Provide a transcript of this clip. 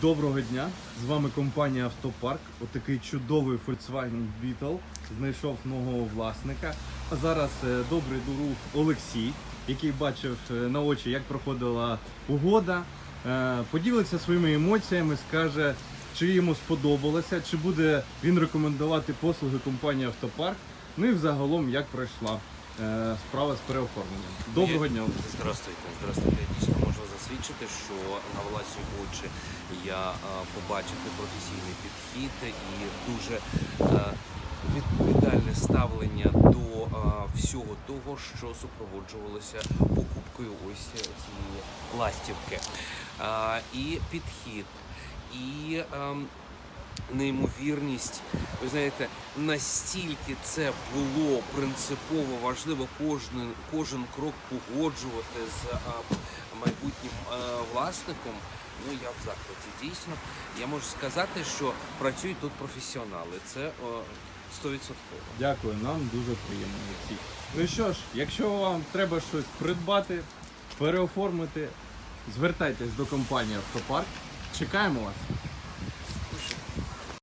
Доброго дня! З вами компанія Автопарк. Отакий чудовий Volkswagen Beetle знайшов нового власника. А зараз е, добрий друг Олексій, який бачив е, на очі, як проходила угода, е, поділиться своїми емоціями, скаже, чи йому сподобалося, чи буде він рекомендувати послуги компанії Автопарк. Ну і взагалом, як пройшла справа з переоформленням. Доброго дня! Здравствуйте, здравствуйте. Я засвідчити, що на власні очі я побачив професійний підхід і дуже а, відповідальне ставлення до всього того, що супроводжувалося покупкою ось цієї ластівки. І підхід, і ем, неймовірність. Ви знаєте, настільки це було принципово важливо кожен, кожен крок погоджувати з майбутнім власником. Ну я в захваті. Дійсно, я можу сказати, що працюють тут професіонали. Це о, 100%. Дякую, нам дуже приємно. Ну що ж, якщо вам треба щось придбати, переоформити, звертайтесь до компанії Автопарк. Чекаємо вас.